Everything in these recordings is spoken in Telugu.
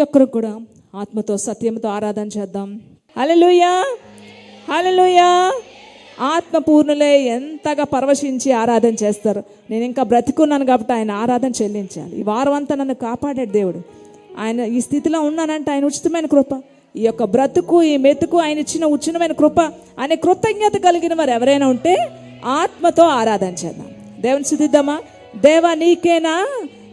ప్రతి ఒక్కరు కూడా ఆత్మతో సత్యంతో ఆరాధన చేద్దాం. హలలుయా హలలుయా ఆత్మ పూర్ణులే ఎంతగా పరవశించి ఆరాధన చేస్తారు. నేను ఇంకా బ్రతికున్నాను కాబట్టి ఆయన ఆరాధన చెల్లించాలి. ఈ వారం అంతా నన్ను కాపాడాడు దేవుడు. ఆయన ఈ స్థితిలో ఉన్నానంటే ఆయన ఉచితమైన కృప. ఈ యొక్క బ్రతుకు ఈ మెతుకు ఆయన ఇచ్చిన ఉచితమైన కృప అనే కృతజ్ఞత కలిగిన వారు ఎవరైనా ఉంటే ఆత్మతో ఆరాధన చేద్దాం. దేవుని స్థుతిద్దామా? దేవా నీకేనా?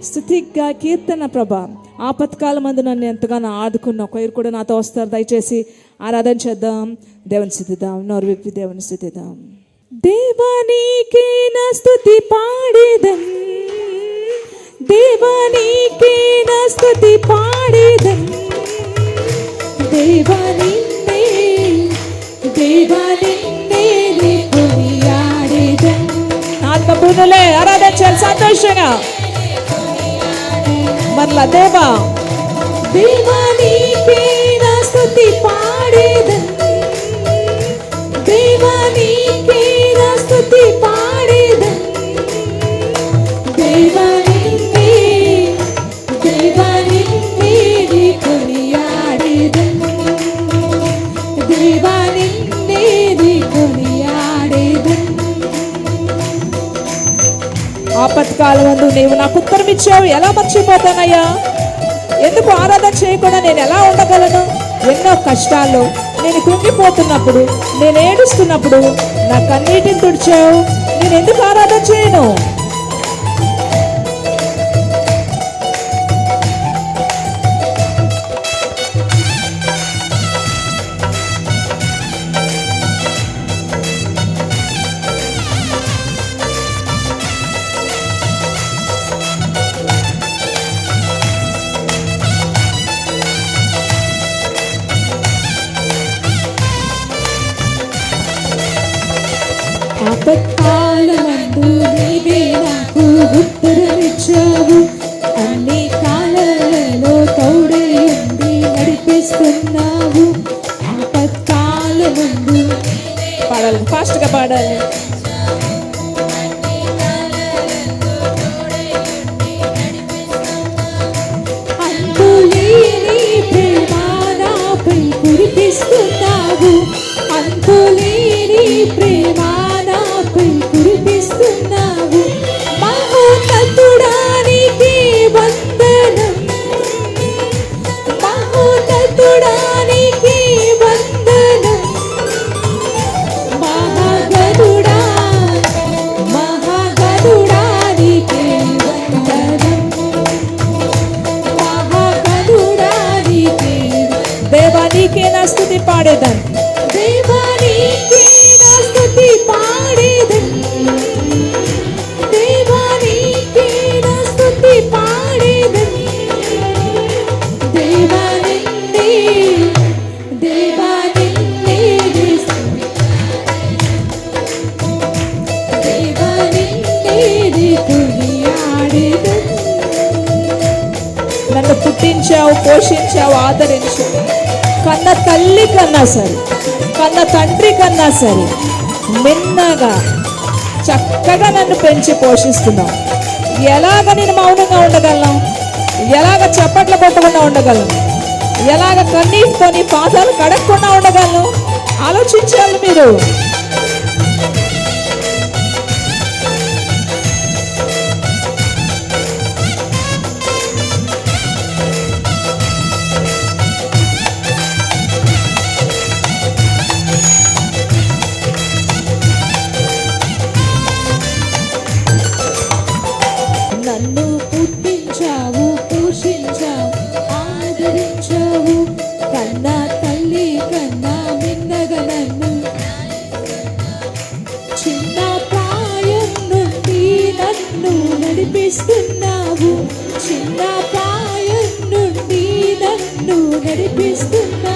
స్థుతిగా కీర్తన ప్రభా. ఆపత్కాల మందు నన్ను ఎంతగానో ఆదుకున్న ఒకరు కూడా నాతో వస్తారు. దయచేసి ఆరాధన చేద్దాం. దేవుని స్థుతిద్దాం. నోరు విప్పి దేవుని స్థుతిద్దాం. దేవానికి నా స్థుతి పాడేదం దేవానికి నా స్థుతి పాడేదం దేవాని దేవాని నీ ఆత్మ ఆరాధన చేయాలి. సంతోషంగా. మరలా దేవా దేవానికి నా స్థుతి పాడేదన్ దేవానికి నా స్థుతి పాడేదన్ దేవానిన్నే దేవానిన్నే నీ కొనియాడేదన్ దేవానిన్నే నీ ఆపత్కాలం నీవు నాకు ఉత్తరం ఇచ్చావు. ఎలా మర్చిపోతానయ్యా? ఎందుకు ఆరాధన చేయకుండా నేను ఎలా ఉండగలను? ఎన్నో కష్టాలు నేను కుంగిపోతున్నప్పుడు నేను ఏడుస్తున్నప్పుడు నా కన్నీటిని తుడిచావు. నేను ఎందుకు ఆరాధన చేయను? ఆపత్కాలమందు నీవే నాకు ఉత్తరమిచ్చావు. అన్ని కాలాలలో తోడై ఉండి నడిపిస్తున్నావు. ఆపత్కాలమందు పాడాలి ఫాస్ట్గా పాడాలి. కురిపిస్తున్నావు. అంతులేని ప్రేమ కన్నా సరే కన్న తండ్రి కన్నా సరే మిన్నగా చక్కగా నన్ను పెంచి పోషిస్తున్నావు. ఎలాగ నేను మౌనంగా ఉండగలను? ఎలాగ చప్పట్లు కొట్టకుండా ఉండగలను? ఎలాగ కన్నీటితో నీ పాదాలు కడగకుండా ఉండగలను? ఆలోచించాలి మీరు. నడిపిస్తున్నావు. చిన్న ప్రాయం నుండి నన్ను నడిపిస్తున్నావు.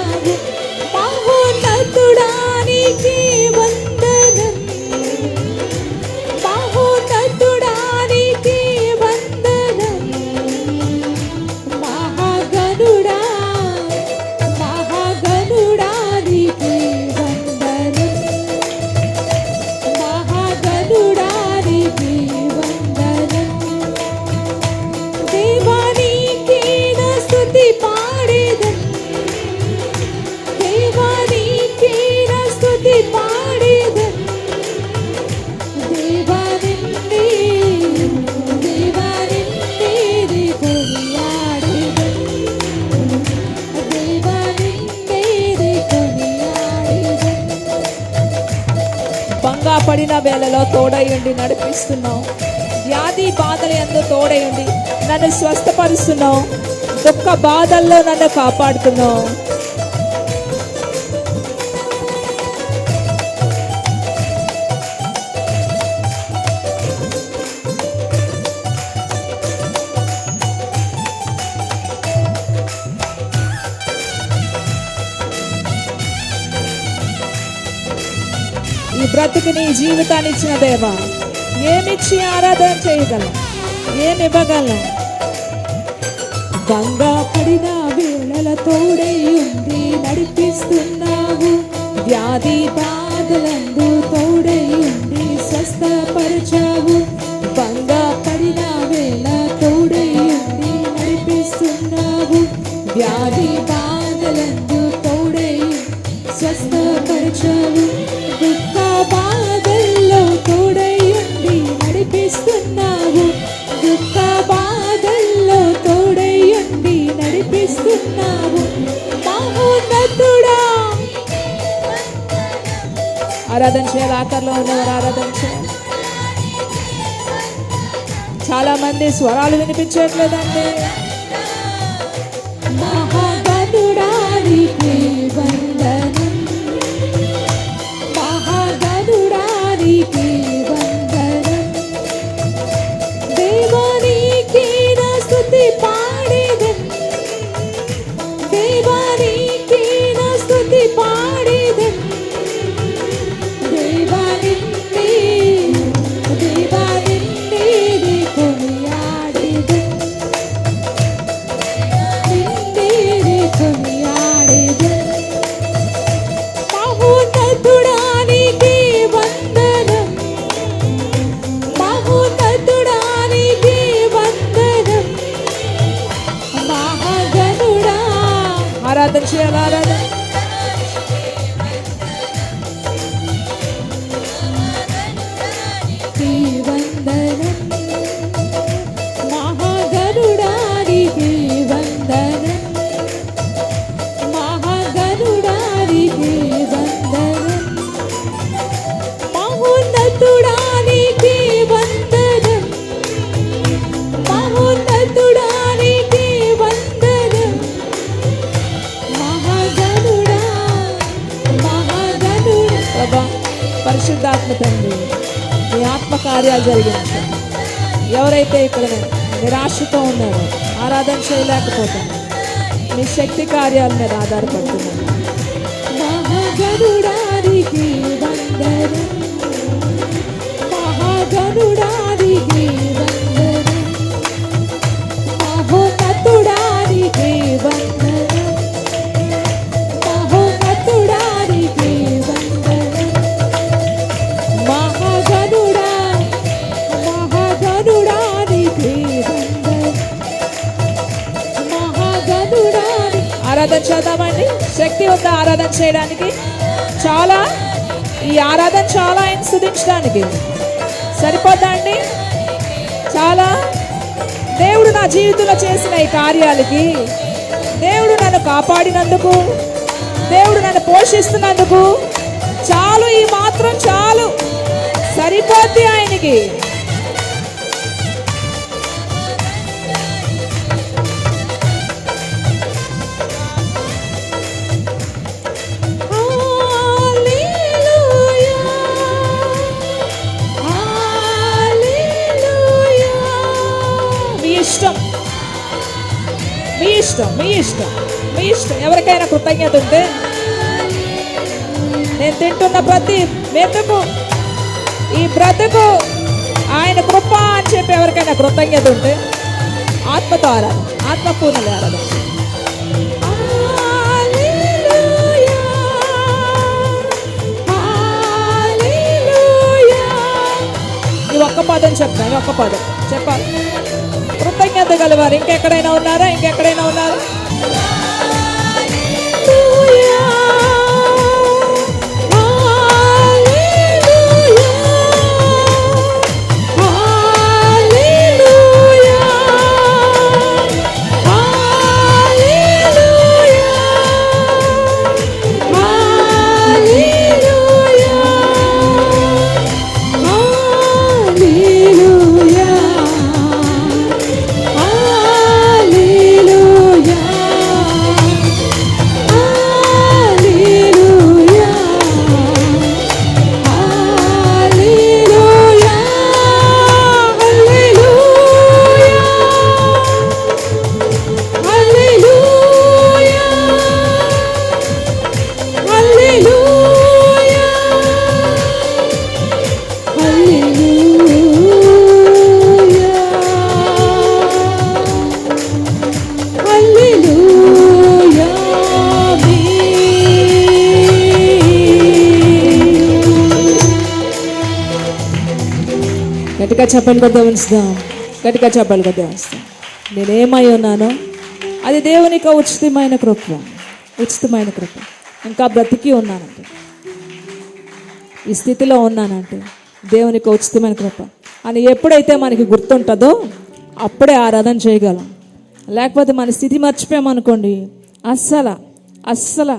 వేళలో తోడయ్యండి నడిపిస్తున్నావు. వ్యాధి బాధలు ఎందు తోడయ్యండి నన్ను స్వస్థపరుస్తున్నావు. దుఃఖ బాధల్లో నన్ను కాపాడుతున్నావు. బ్రతుకుని ఈ జీవితాన్ని ఇచ్చిన దేవా ఏమిచ్చి ఆరాధన చేయగలం? ఏమి ఇవ్వగలం? గంగా పడిన వేళల తోడై ఉంది నడిపిస్తున్నావు. వ్యాధి బాధలందు ఆరాధన చేయాలి ఆకర్లో ఉన్నవారు ఆరాధన చేయాలి చాలా మంది స్వరాలు వినిపించట్లేదండి. ఆరాధన చేయాలి ఆరాధన? కార్యాలు జరిగింది ఎవరైతే ఇక్కడ నిరాశతో ఉన్నారో ఆరాధన చేయలేకపోతున్నారు మీ శక్తి కార్యాల మీద ఆధారపడుతున్నారు మహాగరుడా చేద్దామండి. శక్తి ఉందా ఆరాధన చేయడానికి చాలా ఈ ఆరాధన చాలా ఆయన స్థుతించడానికి సరిపోద్దా అండి చాలా దేవుడు నా జీవితంలో చేసిన ఈ కార్యాలకి దేవుడు నన్ను కాపాడినందుకు దేవుడు నన్ను పోషిస్తున్నందుకు చాలు ఈ మాత్రం చాలు. సరిపోద్ది ఆయనకి. ఇష్టం మీ ఇష్టం. మీ ఇష్టం. ఎవరికైనా కృతజ్ఞత ఉంటే నేను తింటున్న ప్రతి మెతుకు ఈ బ్రతుకు ఆయన కృప అని చెప్పి ఎవరికైనా కృతజ్ఞత ఉంటే ఆత్మతో ఆరాధన. ఆత్మపూర్ణలే ఆరాధన ఒక్క పదం చెప్తాను ఒక్క పదం. చెప్పాలి. గలవారు ఇంకెక్కడైనా ఉన్నారా? ఇంకెక్కడైనా ఉన్నారా? చెప్పాలి కొద్దా ఉంచుదాం గట్టిగా చెప్పాలి కొద్దా ఉంచుదాం నేనేమై ఉన్నానో అది దేవునికి ఉచితమైన కృప ఉచితమైన కృప. ఇంకా బ్రతికి ఉన్నానంటే ఈ స్థితిలో ఉన్నానంటే దేవునికి ఉచితమైన కృప. అని ఎప్పుడైతే మనకి గుర్తుంటుందో అప్పుడే ఆరాధన చేయగలం. లేకపోతే మన స్థితి మర్చిపోయామనుకోండి అస్సలు అస్సలు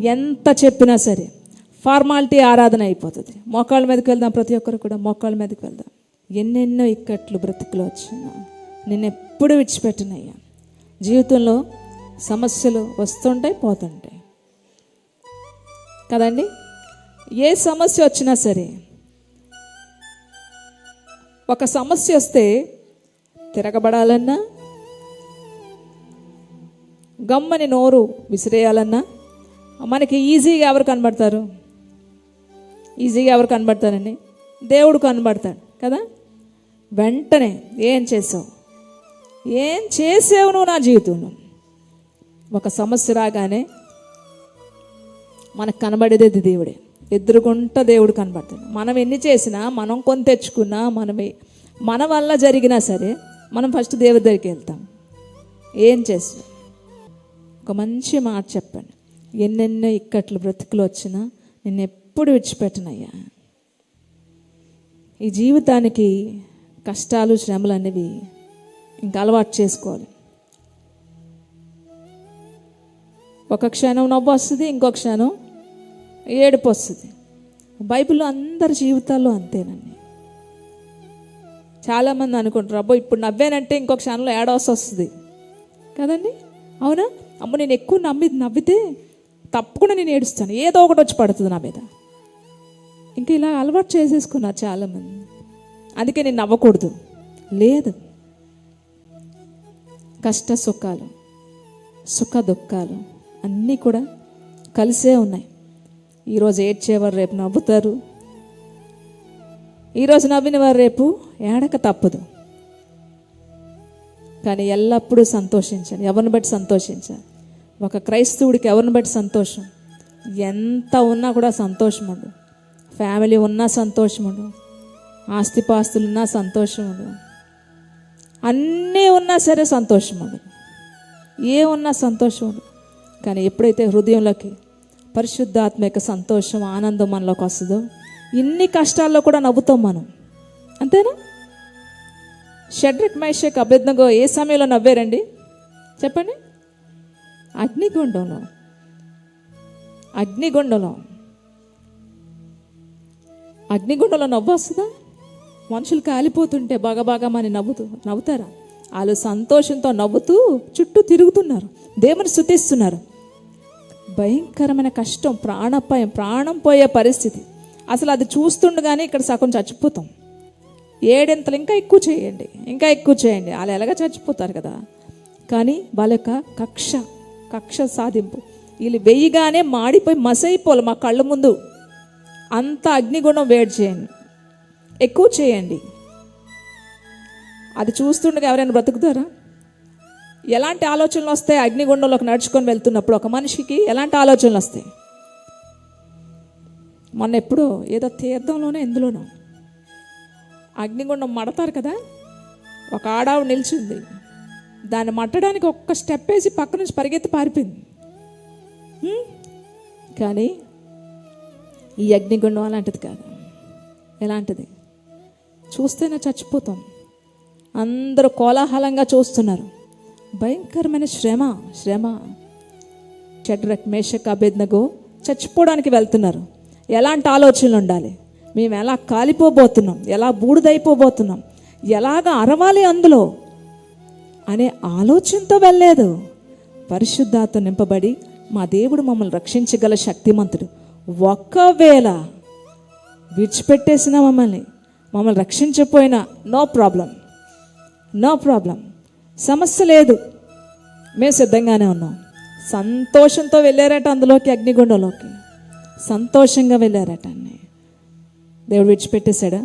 ఎంత చెప్పినా సరే ఫార్మాలిటీ ఆరాధన అయిపోతుంది. మోకాళ్ళ మీదకి వెళ్దాం ప్రతి ఒక్కరు కూడా మోకాళ్ళ మీదకి వెళ్దాం. ఎన్నెన్నో ఇక్కట్లు బ్రతుకులు వచ్చినా నేను ఎప్పుడు విడిచిపెట్టనయ్యా. జీవితంలో సమస్యలు వస్తుంటాయి పోతుంటాయి. కదండి? ఏ సమస్య వచ్చినా సరే ఒక సమస్య వస్తే తిరగబడాలన్నా గమ్మని నోరు విసిరేయాలన్నా మనకి ఈజీగా ఎవరు కనబడతారు? ఈజీగా ఎవరు కనబడతారండి? దేవుడు కనబడతాడు కదా? వెంటనే ఏం చేసావు? ఏం చేసావు నువ్వు నా జీవితంలో? ఒక సమస్య రాగానే మనకు కనబడేది దేవుడే. ఎదురుగుంట దేవుడు కనబడతాడు. మనం ఎన్ని చేసినా మనం కొని తెచ్చుకున్నా మనమే మన వల్ల జరిగినా సరే మనం ఫస్ట్ దేవుడి దగ్గరికి వెళ్తాం. ఏం చేసినా. ఒక మంచి మాట చెప్పండి. ఎన్నెన్నో ఇక్కట్లు బ్రతుకులు వచ్చినా నేను ఎప్పుడు విడిచిపెట్టనయ్యా. ఈ జీవితానికి కష్టాలు శ్రమలు అనేవి ఇంకా అలవాటు చేసుకోవాలి. ఒక క్షణం నవ్వు వస్తుంది ఇంకో క్షణం ఏడుపు వస్తుంది. బైబిల్లో అందరి జీవితాల్లో అంతేనండి. చాలామంది అనుకుంటారు అబ్బో ఇప్పుడు నవ్వానంటే ఇంకో క్షణంలో ఏడవసి వస్తుంది. కదండి? అవునా? అమ్మ నేను ఎక్కువ నమ్మి నవ్వితే తప్పకుండా నేను ఏడుస్తాను. ఏదో ఒకటి వచ్చి పడుతుంది నా మీద. ఇంకా ఇలా అలవాటు చేసేసుకున్నారు చాలామంది. అందుకే నేను నవ్వకూడదు. లేదు. కష్ట సుఖాలు సుఖ దుఃఖాలు అన్నీ కూడా కలిసే ఉన్నాయి. ఈరోజు ఏడ్చేవారు రేపు నవ్వుతారు. ఈరోజు నవ్విన వారు రేపు ఏడక తప్పదు. కానీ ఎల్లప్పుడూ సంతోషించాలి. ఎవరిని బట్టి సంతోషించాలి? ఒక క్రైస్తవుడికి ఎవరిని బట్టి సంతోషం? ఎంత ఉన్నా కూడా సంతోషం ఉండు ఫ్యామిలీ ఉన్నా సంతోషం ఉండు ఆస్తిపాస్తులున్నా సంతోషం ఉండు అన్నీ ఉన్నా సరే సంతోషం ఉండు ఏ ఉన్నా సంతోషం ఉండు కానీ ఎప్పుడైతే హృదయంలోకి పరిశుద్ధాత్మ యొక్క సంతోషం ఆనందం మనలోకి వస్తుందో ఇన్ని కష్టాల్లో కూడా నవ్వుతాం మనం. అంతేనా? షడ్రిక్ మైషక్ అభ్యర్థంగా ఏ సమయంలో నవ్వారండి? చెప్పండి. అగ్నిగుండంలో. అగ్నిగుండంలో. అగ్నిగుండంలో నవ్వు వస్తుందా? మనుషులు కాలిపోతుంటే బాగా బాగా మన నవ్వుతూ నవ్వుతారా? వాళ్ళు సంతోషంతో నవ్వుతూ చుట్టూ తిరుగుతున్నారు. దేవుని శుతిస్తున్నారు భయంకరమైన కష్టం ప్రాణపాయం ప్రాణం పోయే పరిస్థితి. అసలు అది చూస్తుండగానే ఇక్కడ సగం చచ్చిపోతాం. ఏడెంతలు ఇంకా ఎక్కువ చేయండి ఇంకా ఎక్కువ చేయండి. వాళ్ళు ఎలాగ చచ్చిపోతారు కదా? కానీ వాళ్ళ యొక్క కక్ష కక్ష సాధింపు. వీళ్ళు వేయగానే మాడిపోయి మసైపోలే మా కళ్ళ ముందు. అంత అగ్నిగుణం వేడి చేయండి. ఎక్కువ చేయండి. అది చూస్తుండగా ఎవరైనా బ్రతుకుతారా? ఎలాంటి ఆలోచనలు వస్తాయి? అగ్నిగుండంలోకి నడుచుకొని వెళ్తున్నప్పుడు ఒక మనిషికి ఎలాంటి ఆలోచనలు వస్తాయి? మొన్న ఎప్పుడో ఏదో తీర్థంలోనే ఎందులోనో అగ్నిగుండం మడతారు కదా? ఒక ఆడావు నిలిచింది. దాన్ని మట్టడానికి ఒక్క స్టెప్ వేసి పక్క నుంచి పరిగెత్తి పారిపోయింది. కానీ ఈ అగ్నిగుండం అలాంటిది కాదు. ఎలాంటిది? చూస్తేనే చచ్చిపోతాం. అందరూ కోలాహలంగా చూస్తున్నారు. భయంకరమైన శ్రమ శ్రమ. చట్రక్ మేషక్ అభేద్నగో చచ్చిపోవడానికి వెళ్తున్నారు. ఎలాంటి ఆలోచనలు ఉండాలి? మేము ఎలా కాలిపోబోతున్నాం? ఎలా బూడిదైపోబోతున్నాం? ఎలాగ అరవాలి అందులో? అనే ఆలోచనతో వెళ్ళలేదు. పరిశుద్ధాత్మ నింపబడి మా దేవుడు మమ్మల్ని రక్షించగల శక్తిమంతుడు. ఒక్కవేళ విడిచిపెట్టేసిన మమ్మల్ని మమ్మల్ని రక్షించకపోయినా నో ప్రాబ్లం నో ప్రాబ్లం సమస్య లేదు. మేము సిద్ధంగానే ఉన్నాం. సంతోషంతో వెళ్ళారట అందులోకి అగ్నిగుండంలోకి. సంతోషంగా వెళ్ళారట అన్నీ దేవుడు విడిచిపెట్టేశాడా?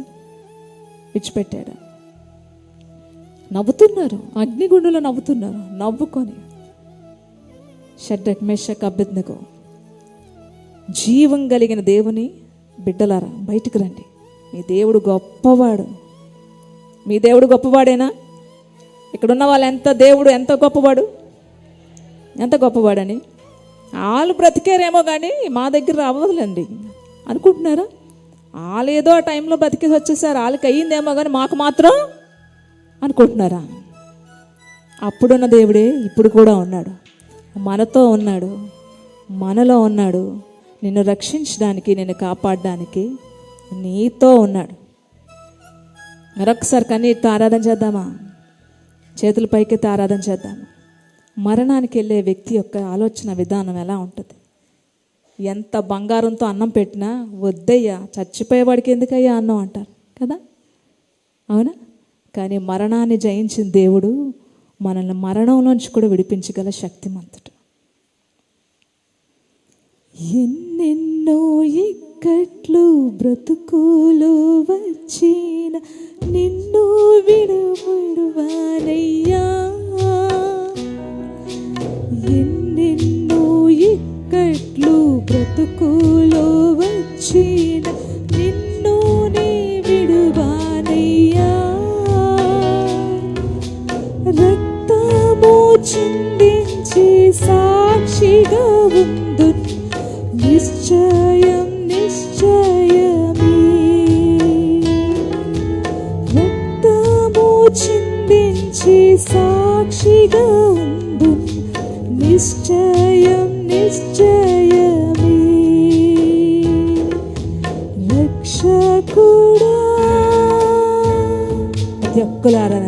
విడిచిపెట్టాడు? నవ్వుతున్నారు. అగ్నిగుండంలో నవ్వుతున్నారు. నవ్వుకొని. షడ్డక్ మెషక్ అభ్యర్థకు జీవం కలిగిన దేవుని బిడ్డలారా బయటికి రండి. మీ దేవుడు గొప్పవాడు. మీ దేవుడు గొప్పవాడేనా? ఇక్కడున్న వాళ్ళు ఎంత దేవుడు ఎంత గొప్పవాడు? ఎంత గొప్పవాడని? వాళ్ళు బ్రతికారేమో కానీ మా దగ్గర అవ్వదులేండి అనుకుంటున్నారా? వాళ్ళు ఏదో ఆ టైంలో బ్రతికేసి వచ్చేసారు వాళ్ళకి అయ్యిందేమో కానీ మాకు మాత్రం అనుకుంటున్నారా? అప్పుడున్న దేవుడే ఇప్పుడు కూడా ఉన్నాడు. మనతో ఉన్నాడు. మనలో ఉన్నాడు. నిన్ను రక్షించడానికి నిన్ను కాపాడడానికి నీతో ఉన్నాడు. మరొకసారి కన్నీటితో ఆరాధన చేద్దామా? చేతుల పైకెత్తి ఆరాధన చేద్దామా? మరణానికి వెళ్ళే వ్యక్తి యొక్క ఆలోచన విధానం ఎలా ఉంటుంది? ఎంత బంగారంతో అన్నం పెట్టినా వద్దయ్యా చచ్చిపోయేవాడికి ఎందుకయ్యా అన్నం? అంటారు. కదా? అవునా? కానీ మరణాన్ని జయించిన దేవుడు మనల్ని మరణంలోంచి కూడా విడిపించగల శక్తిమంతుడు. ఎన్నెన్నో చీకట్లు బ్రతుకులు వచ్చిన నిన్ను విడువడువానయ్యా ఎన్నెన్నో ఇక్కట్లు బ్రతుకులు వచ్చిన నిన్ను నీ విడువానయ్యా. రక్తము చిందించి సాక్షిగా ఉందు నిశ్చయం నిశ్చయమే రక్తము చిందించి సాక్షిగా ఉందు నిశ్చయం నిశ్చయమే. రక్షకుడా. ప్రతి ఒక్కలారా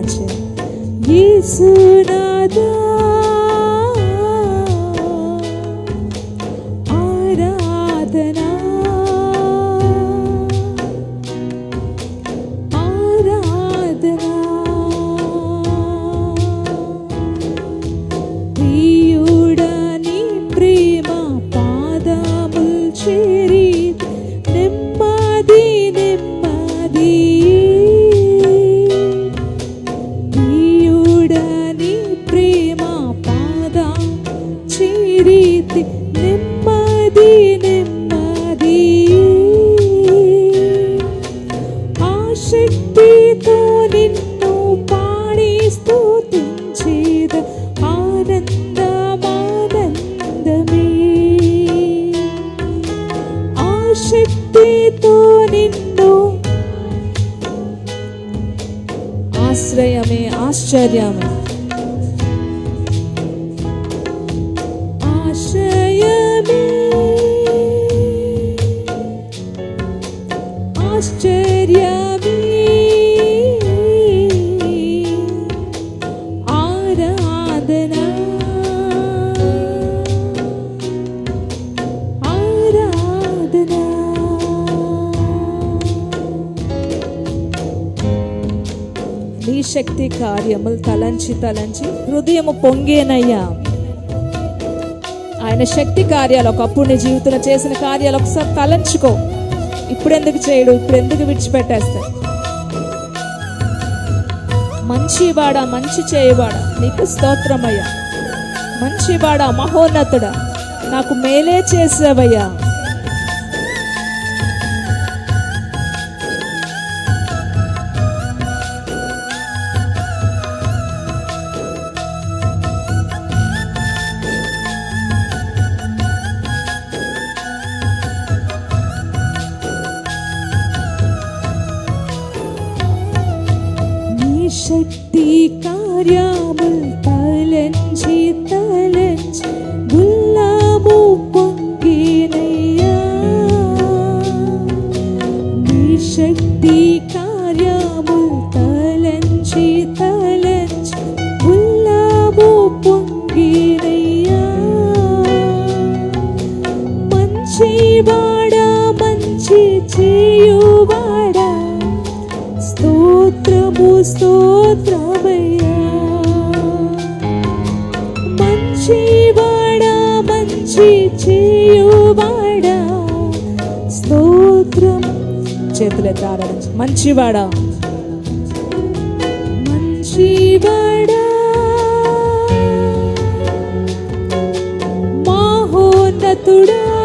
నీ కార్యములు తలంచి తలంచి హృదయము పొంగేనయ్యా. ఆయన శక్తి కార్యాలు ఒకప్పుడు నీ జీవితంలో చేసిన కార్యాలు ఒకసారి తలంచుకో. ఇప్పుడు ఎందుకు చేయడు? ఇప్పుడు ఎందుకు విడిచిపెట్టేస్తా మంచివాడా మంచి చేయవాడా? నీకు స్తోత్రమయ్యా. మంచివాడా మహోన్నతుడా? నాకు మేలే చేసావయ్యా. మంచి చేయువాడా స్తోత్రం. చేతులెత్తి ఆరాధించు. మంచివాడా? మంచివాడా? మహోన్నతుడా?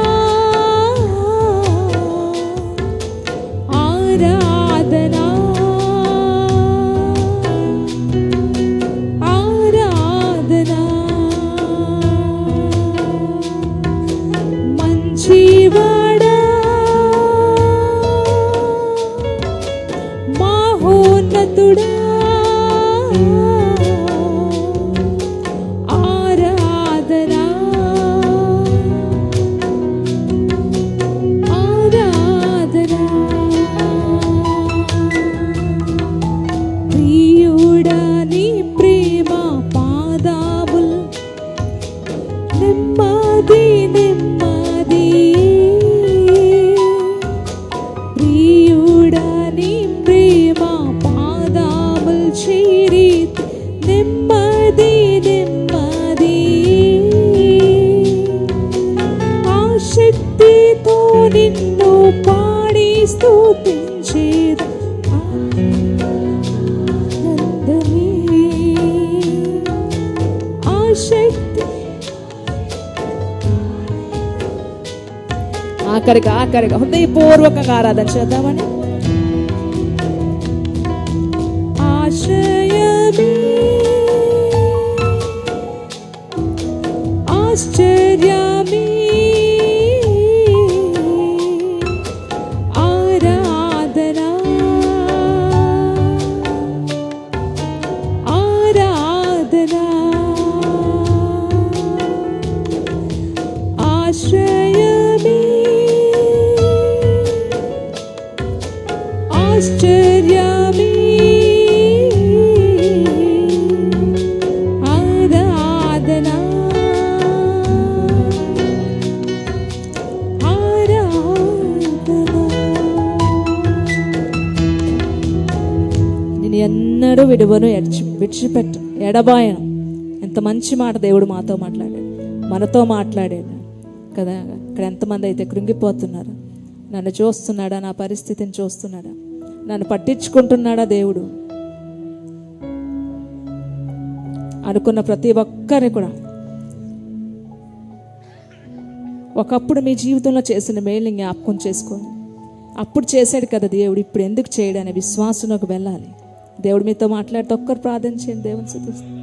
ఆఖరిగా ఆఖరిగా హృదయపూర్వకంగా ఆరాధన చేద్దామని ఆశ్రయమే ఆశ్చర్యమే ఎన్నడూ విడువను ఎడ్చి విడిచిపెట్ట ఎడబాయను. ఎంత మంచి మాట దేవుడు మాతో మాట్లాడాడు. మనతో మాట్లాడాడు. కదా ఇక్కడ ఎంతమంది అయితే కృంగిపోతున్నారు. నన్ను చూస్తున్నాడా నా పరిస్థితిని చూస్తున్నాడా? నన్ను పట్టించుకుంటున్నాడా దేవుడు? అనుకున్న ప్రతి ఒక్కరిని కూడా. ఒకప్పుడు మీ జీవితంలో చేసిన మేలు జ్ఞాపకం చేసుకోండి. అప్పుడు చేశాడు కదా దేవుడు ఇప్పుడు ఎందుకు చేయడనే విశ్వాసంలోకి వెళ్ళాలి. దేవుడు మీతో మాట్లాడితే ఒక్కరు ప్రార్థన చేయండి. దేవుని స్థుతిస్తాం